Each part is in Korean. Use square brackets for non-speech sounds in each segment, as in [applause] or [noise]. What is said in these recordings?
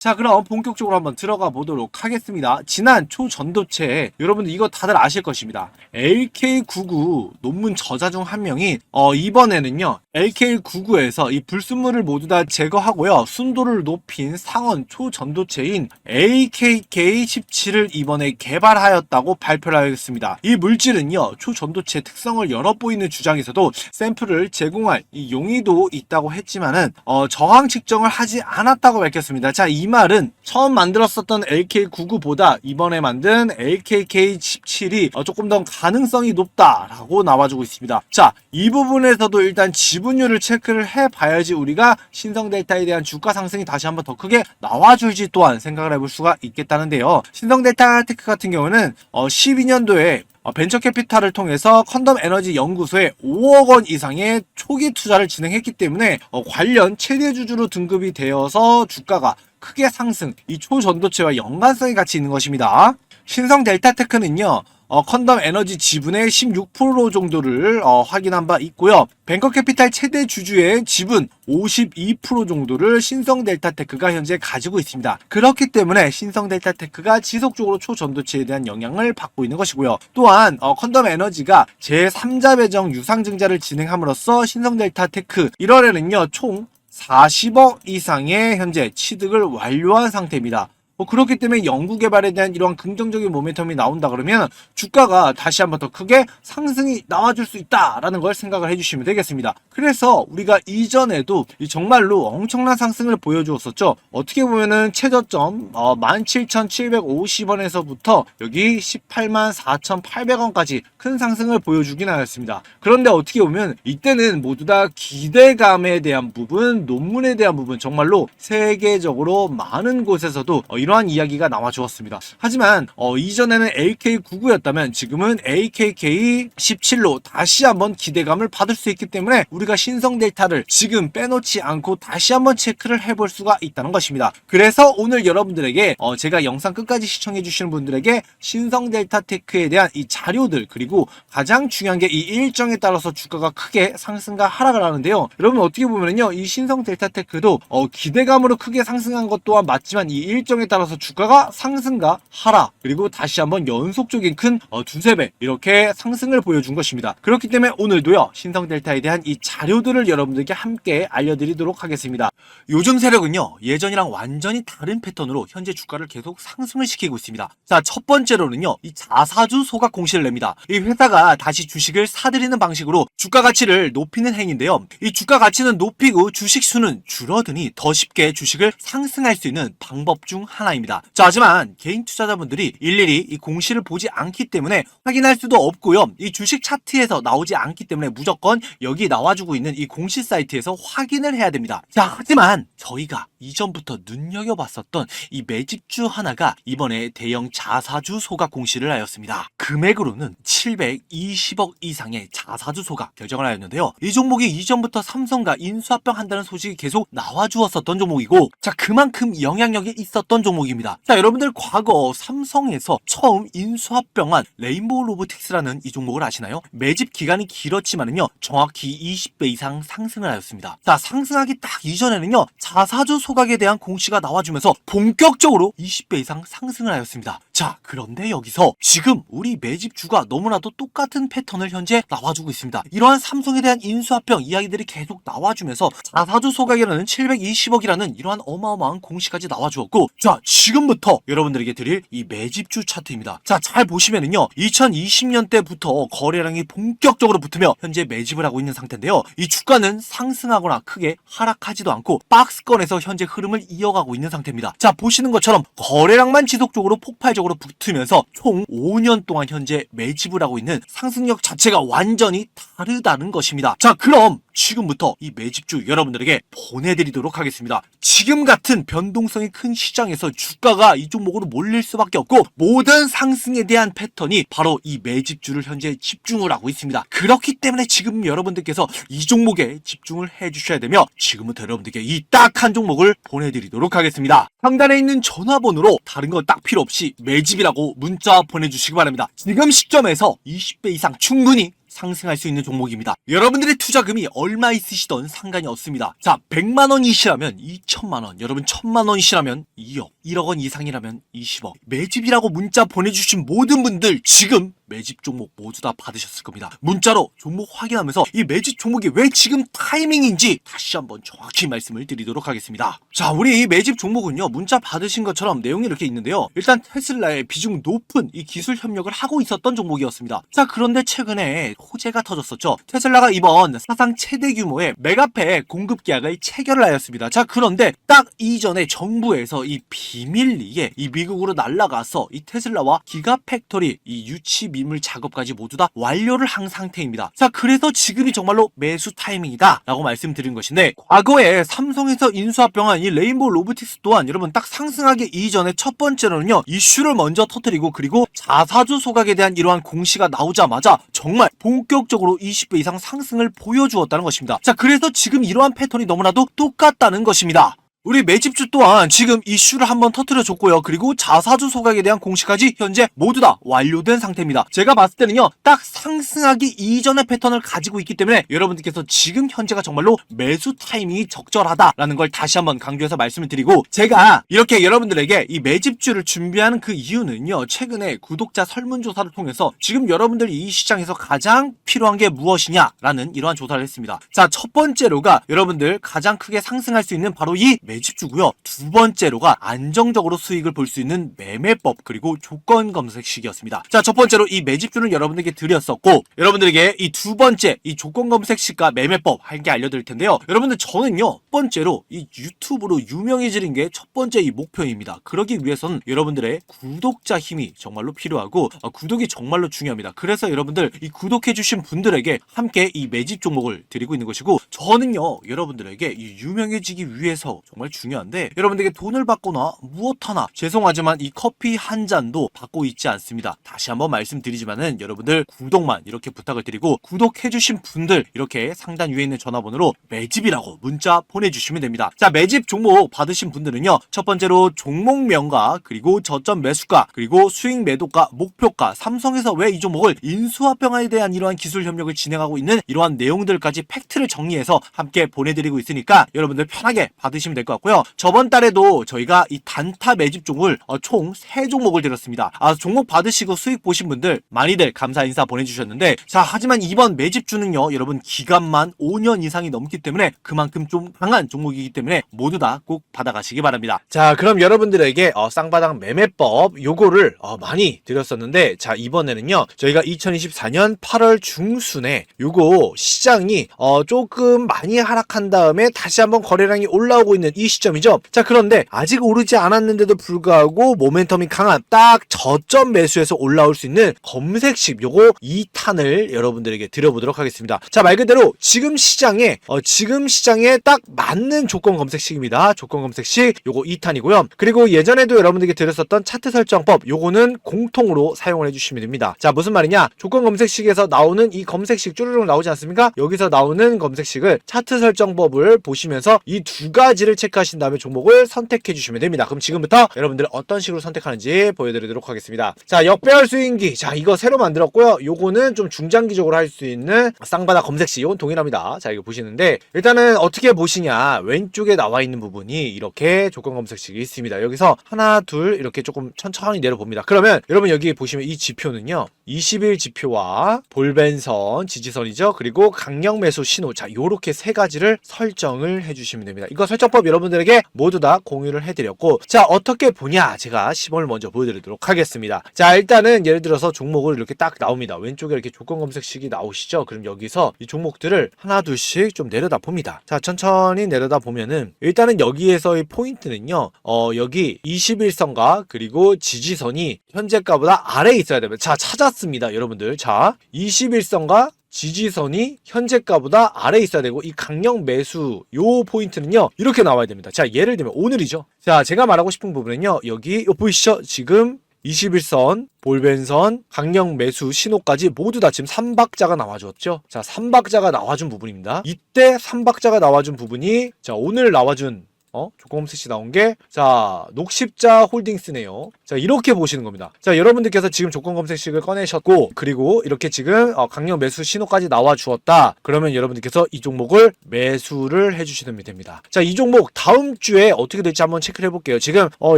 자 그럼 본격적으로 한번 들어가 보도록 하겠습니다. 지난 초전도체에 여러분들 이거 다들 아실 것입니다. LK99 논문 저자 중 한 명이 어, 이번에는요 LK99에서 이 불순물을 모두 다 제거하고요 순도를 높인 상원 초전도체인 AKK17을 이번에 개발하였다고 발표를 하였습니다. 이 물질은요 초전도체 특성을 열어보이는 주장에서도 샘플을 제공할 이 용의도 있다고 했지만은 어, 저항 측정을 하지 않았다고 밝혔습니다. 자이 말은 처음 만들었었던 LK99보다 이번에 만든 LKK17이 어, 조금 더 가능성이 높다라고 나와주고 있습니다. 자 이 부분에서도 일단 지분율을 체크를 해봐야지 우리가 신성 델타에 대한 주가 상승이 다시 한번 더 크게 나와줄지 또한 생각을 해볼 수가 있겠다는데요. 신성 델타 테크 같은 경우는 어, 12년도에 어, 벤처 캐피탈을 통해서 컨덤 에너지 연구소에 5억 원 이상의 초기 투자를 진행했기 때문에 어, 관련 최대 주주로 등급이 되어서 주가가 크게 상승, 이 초전도체와 연관성이 같이 있는 것입니다. 신성 델타테크는요, 어, 컨덤 에너지 지분의 16% 정도를 어, 확인한 바 있고요. 뱅커 캐피탈 최대 주주의 지분 52% 정도를 신성 델타테크가 현재 가지고 있습니다. 그렇기 때문에 신성 델타테크가 지속적으로 초전도체에 대한 영향을 받고 있는 것이고요. 또한 어, 컨덤 에너지가 제3자 배정 유상증자를 진행함으로써 신성 델타테크 1월에는요 총 40억 이상의 현재 취득을 완료한 상태입니다. 뭐 그렇기 때문에 연구 개발에 대한 이러한 긍정적인 모멘텀이 나온다 그러면 주가가 다시 한번 더 크게 상승이 나와줄 수 있다라는 걸 생각을 해주시면 되겠습니다. 그래서 우리가 이전에도 이 정말로 엄청난 상승을 보여주었었죠. 어떻게 보면은 최저점 어, 17,750원에서부터 여기 18만 4,800원까지 큰 상승을 보여주긴 하였습니다. 그런데 어떻게 보면 이때는 모두 다 기대감에 대한 부분, 논문에 대한 부분 정말로 세계적으로 많은 곳에서도 어, 이러한 이야기가 나와 주었습니다. 하지만 어, 이전에는 AK99였다면 지금은 AKK17로 다시 한번 기대감을 받을 수 있기 때문에 우리가 신성 델타를 지금 빼놓지 않고 다시 한번 체크를 해볼 수가 있다는 것입니다. 그래서 오늘 여러분들에게 어, 제가 영상 끝까지 시청해 주시는 분들에게 신성 델타 테크에 대한 이 자료들 그리고 가장 중요한 게 이 일정에 따라서 주가가 크게 상승과 하락을 하는데요. 여러분 어떻게 보면요 이 신성 델타 테크도 어, 기대감으로 크게 상승한 것 또한 맞지만 이 일정에 따라 서 주가가 상승과 하락 그리고 다시 한번 연속적인 큰 어, 두세 배 이렇게 상승을 보여준 것입니다. 그렇기 때문에 오늘도요 신성 델타에 대한 이 자료들을 여러분들께 함께 알려드리도록 하겠습니다. 요즘 세력은요 예전이랑 완전히 다른 패턴으로 현재 주가를 계속 상승을 시키고 있습니다. 자 첫 번째로는요 이 자사주 소각 공시를 냅니다. 이 회사가 다시 주식을 사들이는 방식으로 주가 가치를 높이는 행위인데요. 이 주가 가치는 높이고 주식 수는 줄어드니 더 쉽게 주식을 상승할 수 있는 방법 중 하나 입니다. 자 하지만 개인 투자자분들이 일일이 이 공시를 보지 않기 때문에 확인할 수도 없고요. 이 주식 차트에서 나오지 않기 때문에 무조건 여기 나와주고 있는 이 공시 사이트에서 확인을 해야 됩니다. 자 하지만 저희가 이전부터 눈여겨봤었던 이 매집주 하나가 이번에 대형 자사주 소각 공시를 하였습니다. 금액으로는 720억 이상의 자사주 소각 결정을 하였는데요. 이 종목이 이전부터 삼성과 인수합병 한다는 소식이 계속 나와주었었던 종목이고 자 그만큼 영향력이 있었던 종목입니다. 자 여러분들 과거 삼성에서 처음 인수합병한 레인보우 로보틱스라는 이 종목을 아시나요? 매집 기간이 길었지만은요 정확히 20배 이상 상승을 하였습니다. 자 상승하기 딱 이전에는요 자사주 소 각에 대한 공시가 나와주면서 본격적으로 20배 이상 상승을 하였습니다. 자 그런데 여기서 지금 우리 매집주가 너무나도 똑같은 패턴을 현재 나와주고 있습니다. 이러한 삼성에 대한 인수합병 이야기들이 계속 나와주면서 자사주 소각이라는 720억이라는 이러한 어마어마한 공시까지 나와주었고 자 지금부터 여러분들에게 드릴 이 매집주 차트입니다. 자 잘 보시면은요 2020년 때부터 거래량이 본격적으로 붙으며 현재 매집을 하고 있는 상태인데요. 이 주가는 상승하거나 크게 하락하지도 않고 박스권에서 현재 흐름을 이어가고 있는 상태입니다. 자 보시는 것처럼 거래량만 지속적으로 폭발적으로 붙으면서 총 5년 동안 현재 매집을 하고 있는 상승력 자체가 완전히 다르다는 것입니다. 자 그럼 지금부터 이 매집주 여러분들에게 보내드리도록 하겠습니다. 지금 같은 변동성이 큰 시장에서 주가가 이 종목으로 몰릴 수밖에 없고 모든 상승에 대한 패턴이 바로 이 매집주를 현재 집중을 하고 있습니다. 그렇기 때문에 지금 여러분들께서 이 종목에 집중을 해주셔야 되며 지금부터 여러분들께 이 딱 한 종목을 보내드리도록 하겠습니다. 상단에 있는 전화번호로 다른 거딱 필요 없이 매집이라고 문자 보내주시기 바랍니다. 지금 시점에서 20배 이상 충분히 상승할 수 있는 종목입니다. 여러분들의 투자금이 얼마 있으시던 상관이 없습니다. 자, 100만 원이시라면 2천만 원, 여러분 1000만 원이시라면 2억, 1억 원 이상이라면 20억. 매집이라고 문자 보내주신 모든 분들 지금 매집 종목 모두 다 받으셨을 겁니다. 문자로 종목 확인하면서 이 매집 종목이 왜 지금 타이밍인지 다시 한번 정확히 말씀을 드리도록 하겠습니다. 자, 우리 이 매집 종목은요, 문자 받으신 것처럼 내용이 이렇게 있는데요. 일단 테슬라의 비중 높은 이 기술 협력을 하고 있었던 종목이었습니다. 자, 그런데 최근에 호재가 터졌었죠. 테슬라가 이번 사상 최대 규모의 메가팩 공급 계약을 체결을 하였습니다. 자, 그런데 딱 이전에 정부에서 이 비밀리에 이 미국으로 날아가서 이 테슬라와 기가팩토리 이 유치 미물 작업까지 모두 다 완료를 한 상태입니다. 자, 그래서 지금이 정말로 매수 타이밍이다 라고 말씀드린 것인데 과거에 삼성에서 인수합병한 이 레인보우 로보틱스 또한 여러분 딱 상승하기 이전에 첫 번째로는요 이슈를 먼저 터뜨리고 그리고 자사주 소각에 대한 이러한 공시가 나오자마자 정말 본격적으로 20배 이상 상승을 보여주었다는 것입니다. 자, 그래서 지금 이러한 패턴이 너무나도 똑같다는 것입니다. 우리 매집주 또한 지금 이슈를 한번 터트려 줬고요. 그리고 자사주 소각에 대한 공시까지 현재 모두 다 완료된 상태입니다. 제가 봤을 때는요, 딱 상승하기 이전의 패턴을 가지고 있기 때문에 여러분들께서 지금 현재가 정말로 매수 타이밍이 적절하다라는 걸 다시 한번 강조해서 말씀을 드리고 제가 이렇게 여러분들에게 이 매집주를 준비하는 그 이유는요, 최근에 구독자 설문조사를 통해서 지금 여러분들이 이 시장에서 가장 필요한 게 무엇이냐라는 이러한 조사를 했습니다. 자, 첫 번째로가 여러분들 가장 크게 상승할 수 있는 바로 이 매 집주고요. 두 번째로가 안정적으로 수익을 볼 수 있는 매매법 그리고 조건 검색식이었습니다. 자, 첫 번째로 이 매집주는 여러분들에게 드렸었고 여러분들에게 이 두 번째 이 조건 검색식과 매매법 함께 알려드릴 텐데요. 여러분들 저는요. 첫 번째로 이 유튜브로 유명해지는 게 첫 번째 이 목표입니다. 그러기 위해서는 여러분들의 구독자 힘이 정말로 필요하고 어, 구독이 정말로 중요합니다. 그래서 여러분들 이 구독해주신 분들에게 함께 이 매집 종목을 드리고 있는 것이고 저는요 여러분들에게 이 유명해지기 위해서 정말 중요한데 여러분들에게 돈을 받거나 무엇 하나 죄송하지만 이 커피 한 잔도 받고 있지 않습니다. 다시 한번 말씀드리지만은 여러분들 구독만 이렇게 부탁을 드리고 구독해주신 분들 이렇게 상단 위에 있는 전화번호로 매집이라고 문자 보내주시면 됩니다. 자 매집 종목 받으신 분들은요 첫 번째로 종목명과 그리고 저점 매수가 그리고 수익 매도가 목표가 삼성에서 왜 이 종목을 인수합병에 대한 이러한 기술 협력을 진행하고 있는 이러한 내용들까지 팩트를 정리해서 함께 보내드리고 있으니까 여러분들 편하게 받으시면 될 것 같고요. 저번 달에도 저희가 이 단타 매집 종을 어, 총 3종목을 드렸습니다. 아, 종목 받으시고 수익 보신 분들 많이들 감사 인사 보내주셨는데 자 하지만 이번 매집 주는요 여러분 기간만 5년 이상이 넘기 때문에 그만큼 좀 강한 종목이기 때문에 모두 다 꼭 받아가시기 바랍니다. 자, 그럼 여러분들에게 어, 쌍바닥 매매법 요거를 어, 많이 드렸었는데 자, 이번에는요. 저희가 2024년 8월 중순에 요거 시장이 어, 조금 많이 하락한 다음에 다시 한번 거래량이 올라오고 있는 이 시점이죠. 자, 그런데 아직 오르지 않았는데도 불구하고 모멘텀이 강한 딱 저점 매수에서 올라올 수 있는 검색식 요거 2탄을 여러분들에게 드려보도록 하겠습니다. 자, 말 그대로 지금 시장에 어, 지금 시장에 딱 맞는 조건 검색식입니다. 조건 검색식 요거 2탄이고요. 그리고 예전에도 여러분들에게 드렸었던 차트 설정법 요거는 공통으로 사용을 해주시면 됩니다. 자 무슨 말이냐 조건 검색식에서 나오는 이 검색식 쭈르륵 나오지 않습니까? 여기서 나오는 검색식을 차트 설정법을 보시면서 이 두 가지를 체크 하신 다음에 종목을 선택해 주시면 됩니다. 그럼 지금부터 여러분들 어떤 식으로 선택하는지 보여드리도록 하겠습니다. 자 역배열 스윙기 자 이거 새로 만들었고요. 요거는 좀 중장기적으로 할 수 있는 쌍바닥 검색식 이건 동일합니다. 자 이거 보시는데 일단은 어떻게 보시냐 왼쪽에 나와 있는 부분이 이렇게 조건 검색식이 있습니다. 여기서 하나 둘 이렇게 조금 천천히 내려봅니다. 그러면 여러분 여기 보시면 이 지표는요 20일 지표와 볼벤선 지지선이죠. 그리고 강력 매수 신호 자 요렇게 세 가지를 설정을 해 주시면 됩니다. 이거 설정법 여러분 들에게 모두 다 공유를 해드렸고 자 어떻게 보냐 제가 시범을 먼저 보여드리도록 하겠습니다. 자 일단은 예를 들어서 종목을 이렇게 딱 나옵니다. 왼쪽에 이렇게 조건 검색식이 나오시죠. 그럼 여기서 이 종목들을 하나 둘씩 좀 내려다 봅니다. 자 천천히 내려다 보면은 일단은 여기에서의 포인트는요. 어 여기 21선과 그리고 지지선이 현재가보다 아래에 있어야 됩니다. 자 찾았습니다, 여러분들. 자 21선과 지지선이 현재가보다 아래에 있어야 되고 이 강력 매수 요 포인트는요 이렇게 나와야 됩니다 자 예를 들면 오늘이죠 자 제가 말하고 싶은 부분은요 여기 요 보이시죠 지금 21선, 볼벤선, 강력 매수 신호까지 모두 다 지금 3박자가 나와줬죠. 자, 3박자가 나와준 부분입니다. 이때 3박자가 나와준 부분이 자, 오늘 나와준 어? 조건 검색시 나온 게, 자, 녹십자 홀딩스네요. 자, 이렇게 보시는 겁니다. 자, 여러분들께서 지금 조건 검색식을 꺼내셨고, 그리고 이렇게 지금 어, 강력 매수 신호까지 나와 주었다. 그러면 여러분들께서 이 종목을 매수를 해주시면 됩니다. 자, 이 종목 다음 주에 어떻게 될지 한번 체크를 해볼게요. 지금 어,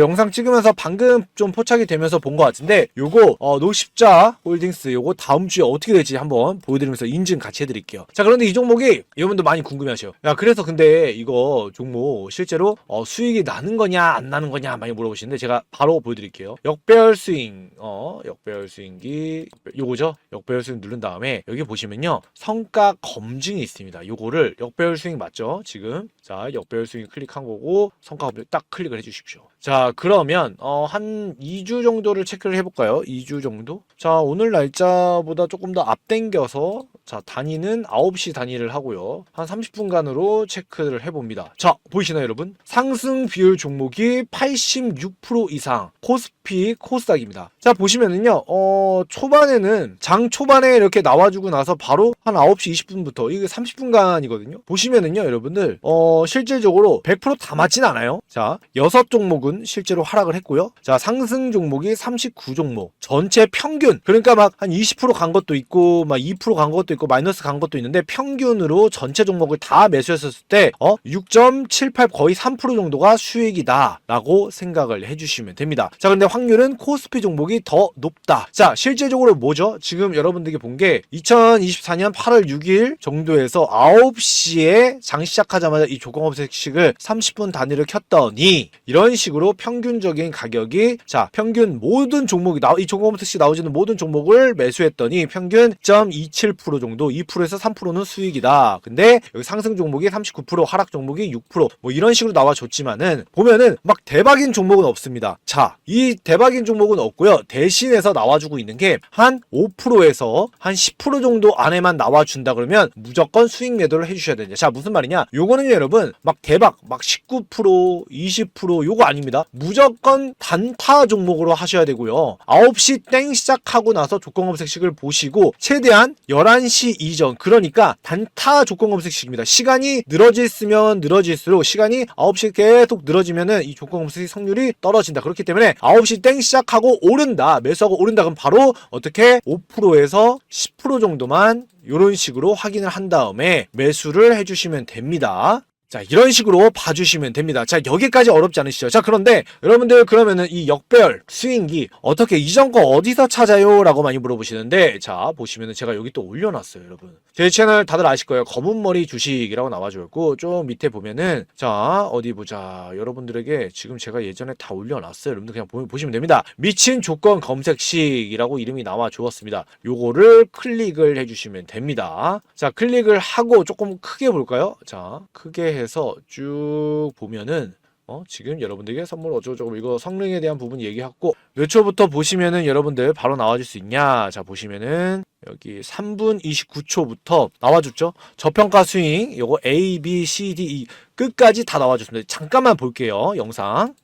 영상 찍으면서 방금 좀 포착이 되면서 본 것 같은데, 요거 어, 녹십자 홀딩스 요거 다음 주에 어떻게 될지 한번 보여드리면서 인증 같이 해드릴게요. 자, 그런데 이 종목이 여러분들 많이 궁금해하셔요. 야, 그래서 근데 이거 종목 실제로 어, 수익이 나는 거냐 안 나는 거냐 많이 물어보시는데 제가 바로 보여드릴게요. 역배열 스윙, 어, 역배열 스윙기 요거죠? 역배열 스윙 누른 다음에 여기 보시면요 성과 검증이 있습니다. 요거를 역배열 스윙 맞죠? 지금 자 역배열 스윙 클릭한 거고 성과 검증 딱 클릭을 해주십시오. 자 그러면 어, 한 2주 정도를 체크를 해볼까요? 2주 정도? 자 오늘 날짜보다 조금 더 앞당겨서 자 단위는 9시 단위를 하고요. 한 30분간으로 체크를 해봅니다. 자 보이시나요 여러분? 상승 비율 종목이 86% 이상 코스피 코스닥입니다. 자 보시면은요 어 초반에는 장 초반에 이렇게 나와주고 나서 바로 한 9시 20분부터 이게 30분간이거든요. 보시면은요 여러분들 어 실질적으로 100%다 맞진 않아요. 자 여섯 종목은 실제로 하락을 했고요. 자 상승 종목이 39종목 전체 평균 그러니까 막 한 20%간 것도 있고 막 2%간 것도 있고 마이너스 간 것도 있는데 평균으로 전체 종목을 다 매수했었을 때 어 6.78 거의 3% 정도가 수익이다라고 생각을 해주시면 됩니다. 자 근데 확률은 코스피 종목이 더 높다. 자 실제적으로 뭐죠? 지금 여러분들께 본게 2024년 8월 6일 정도에서 9시에 장 시작하자마자 이 조건 검색식을 30분 단위를 켰더니 이런 식으로 평균적인 가격이 자 평균 모든 종목이 나 이 조건 검색식 나오지는 모든 종목을 매수했더니 평균 0.27% 정도 2%에서 3%는 수익이다. 근데 여기 상승 종목이 39% 하락 종목이 6%뭐 이런 식으로 나와줬지만은 보면은 막 대박인 종목은 없습니다. 자, 이 대박인 종목은 없고요. 대신해서 나와주고 있는 게 한 5%에서 한 10% 정도 안에만 나와준다 그러면 무조건 수익 매도를 해주셔야 됩니다. 자, 무슨 말이냐? 요거는요, 여러분 막 대박 막 19% 20% 요거 아닙니다. 무조건 단타 종목으로 하셔야 되고요. 9시 땡 시작하고 나서 조건 검색식을 보시고 최대한 11시 이전 그러니까 단타 조건 검색식입니다. 시간이 늘어질수면 늘어질수록 시간이 9시 계속 늘어지면은 이 조건 검색 성률이 떨어진다. 그렇기 때문에 9시 땡 시작하고 오른다. 매수하고 오른다. 그럼 바로 어떻게 5%에서 10% 정도만 이런 식으로 확인을 한 다음에 매수를 해주시면 됩니다. 자, 이런 식으로 봐주시면 됩니다. 자, 여기까지 어렵지 않으시죠? 자, 그런데 여러분들 그러면은 이 역배열 스윙기 어떻게 이전 거 어디서 찾아요? 라고 많이 물어보시는데 자, 보시면은 제가 여기 또 올려놨어요, 여러분. 제 채널 다들 아실 거예요. 검은 머리 주식이라고 나와줘있고 좀 밑에 보면은 자, 어디 보자. 여러분들에게 지금 제가 예전에 다 올려놨어요. 여러분들 그냥 보, 보시면 됩니다. 미친 조건 검색식이라고 이름이 나와 주었습니다. 요거를 클릭을 해주시면 됩니다. 자, 클릭을 하고 조금 크게 볼까요? 자, 크게 해서 쭉 보면은 어, 지금 여러분들에게 선물 어쩌고저쩌고 이거 성능에 대한 부분 얘기하고 몇 초부터 보시면은 여러분들 바로 나와줄 수 있냐? 자 보시면은 여기 3분 29초부터 나와줬죠? 저평가 스윙 요거 A, B, C, D, E 끝까지 다 나와줬습니다. 잠깐만 볼게요 영상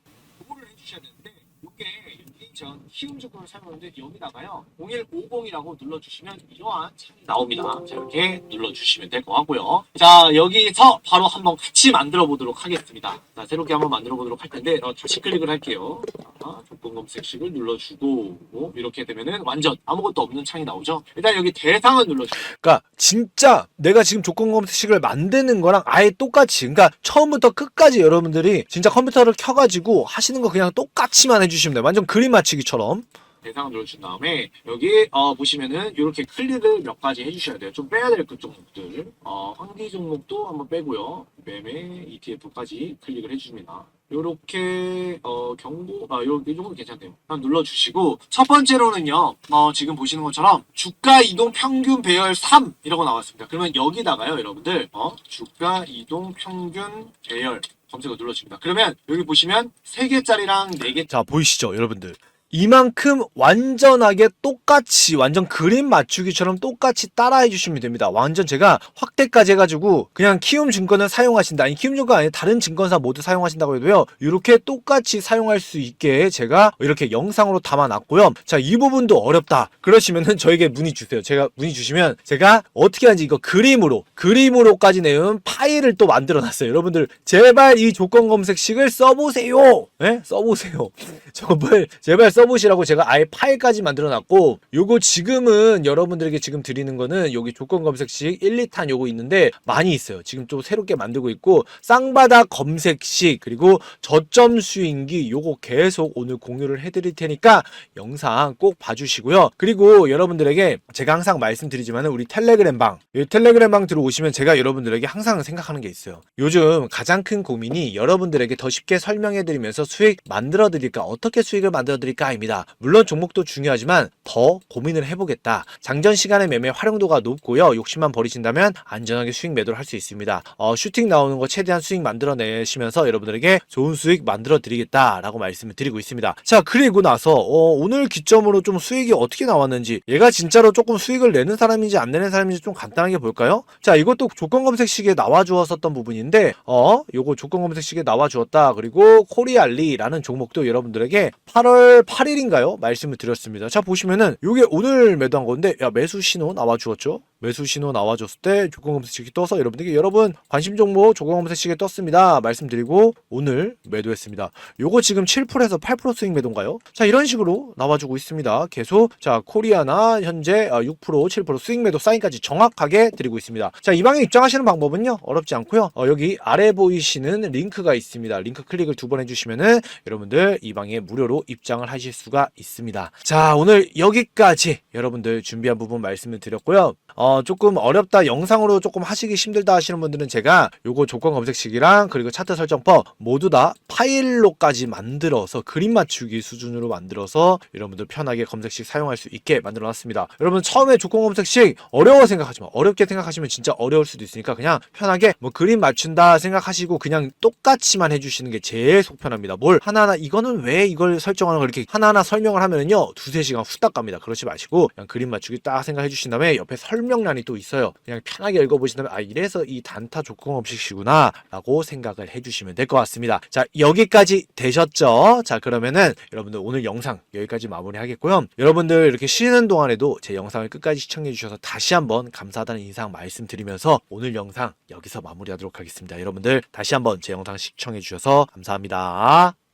보고를 해주셔야 되는데 이게 여기 전 키움 조건을 사용하는데 여기다가요 0150이라고 눌러주시면 이러한 창이 나옵니다. 자 이렇게 눌러주시면 될 것 같고요. 자 여기서 바로 한번 같이 만들어 보도록 하겠습니다. 자 새롭게 한번 만들어 보도록 할 텐데 어, 다시 클릭을 할게요. 자, 조건 검색식을 눌러주고 뭐 이렇게 되면은 완전 아무것도 없는 창이 나오죠. 일단 여기 대상을 눌러주세요. 그러니까 진짜 내가 지금 조건 검색식을 만드는 거랑 아예 똑같이 그러니까 처음부터 끝까지 여러분들이 진짜 컴퓨터를 켜가지고 하시는 거 그냥 똑같이만 해주시면 돼요 완전 그림 맞추기처럼 대상을 눌러준 다음에 여기 어, 보시면은 이렇게 클릭을 몇 가지 해주셔야 돼요. 좀 빼야 될 그 종목들. 어, 환기 종목도 한번 빼고요. 매매 ETF까지 클릭을 해줍니다. 요렇게 어, 경고 아 요, 이 정도 괜찮대요. 한번 눌러주시고 첫 번째로는요. 어, 지금 보시는 것처럼 주가 이동 평균 배열 3 이라고 나왔습니다. 그러면 여기다가요, 여러분들 어, 주가 이동 평균 배열 검색어 눌러줍니다. 그러면 여기 보시면 3개짜리랑 4개 자 보이시죠 여러분들 이만큼 완전하게 똑같이 완전 그림 맞추기처럼 똑같이 따라해 주시면 됩니다. 완전 제가 확대까지 해가지고 그냥 키움 증권을 사용하신다. 아니 키움 증권 아니 다른 증권사 모두 사용하신다고 해도요. 이렇게 똑같이 사용할 수 있게 제가 이렇게 영상으로 담아놨고요. 자 이 부분도 어렵다. 그러시면은 저에게 문의 주세요. 제가 문의 주시면 제가 어떻게 하는지 이거 그림으로 그림으로까지 내은 파일을 또 만들어놨어요. 여러분들 제발 이 조건 검색식을 써보세요. 예? 써보세요. [laughs] 정말 제발 써보시라고 제가 아예 파일까지 만들어놨고 요거 지금은 여러분들에게 지금 드리는 거는 여기 조건 검색식 1, 2탄 요거 있는데 많이 있어요. 지금 또 새롭게 만들고 있고 쌍바다 검색식 그리고 저점 수익기 요거 계속 오늘 공유를 해드릴 테니까 영상 꼭 봐주시고요. 그리고 여러분들에게 제가 항상 말씀드리지만 우리 텔레그램 방, 이 텔레그램 방 들어오시면 제가 여러분들에게 항상 생각하는 게 있어요. 요즘 가장 큰 고민이 여러분들에게 더 쉽게 설명해드리면서 수익 만들어드릴까, 어떻게 수익을 만들어드릴까 입니다. 물론 종목도 중요하지만 더 고민을 해보겠다. 장전 시간의 매매 활용도가 높고요. 욕심만 버리신다면 안전하게 수익 매도를 할 수 있습니다. 어, 슈팅 나오는 거 최대한 수익 만들어내시면서 여러분들에게 좋은 수익 만들어 드리겠다라고 말씀을 드리고 있습니다. 자, 그리고 나서 어, 오늘 기점으로 좀 수익이 어떻게 나왔는지 얘가 진짜로 조금 수익을 내는 사람인지 안 내는 사람인지 좀 간단하게 볼까요? 자, 이것도 조건 검색식에 나와 주었었던 부분인데 어, 요거 조건 검색식에 나와 주었다. 그리고 코리알리라는 종목도 여러분들에게 8월 8 일인가요? 말씀을 드렸습니다. 자, 보시면은 요게 오늘 매도한 건데 야, 매수 신호 나와 주었죠? 매수 신호 나와줬을 때 조건 검색식이 떠서 여러분들께 여러분 관심 종목 조건 검색식에 떴습니다 말씀드리고 오늘 매도했습니다 요거 지금 7%에서 8% 수익 매도인가요? 자 이런 식으로 나와주고 있습니다 계속 자 코리아나 현재 어, 6% 7% 수익 매도 사인까지 정확하게 드리고 있습니다 자 이 방에 입장하시는 방법은요 어렵지 않고요 어, 여기 아래 보이시는 링크가 있습니다 링크 클릭을 두 번 해주시면은 여러분들 이 방에 무료로 입장을 하실 수가 있습니다. 자 오늘 여기까지 여러분들 준비한 부분 말씀을 드렸고요. 어, 조금 어렵다 영상으로 조금 하시기 힘들다 하시는 분들은 제가 요거 조건 검색식이랑 그리고 차트 설정법 모두 다 파일로까지 만들어서 그림 맞추기 수준으로 만들어서 여러분들 편하게 검색식 사용할 수 있게 만들어 놨습니다. 여러분 처음에 조건 검색식 어려워 생각하지 마. 어렵게 생각하시면 진짜 어려울 수도 있으니까 그냥 편하게 뭐 그림 맞춘다 생각하시고 그냥 똑같이만 해주시는 게 제일 속 편합니다. 뭘 하나하나 이거는 왜 이걸 설정하는 거 이렇게 하나하나 설명을 하면은요 두세 시간 후딱 갑니다. 그러지 마시고 그냥 그림 맞추기 딱 생각해 주신 다음에 옆에 설명란이 또 있어요. 그냥 편하게 읽어보신 다음에 아 이래서 이 단타 조건 검색식이구나 라고 생각을 해주시면 될 것 같습니다. 자 여기까지 되셨죠? 자 그러면은 여러분들 오늘 영상 여기까지 마무리 하겠고요. 여러분들 이렇게 쉬는 동안에도 제 영상을 끝까지 시청해 주셔서 다시 한번 감사하다는 인상 말씀드리면서 오늘 영상 여기서 마무리하도록 하겠습니다. 여러분들 다시 한번 제 영상 시청해 주셔서 감사합니다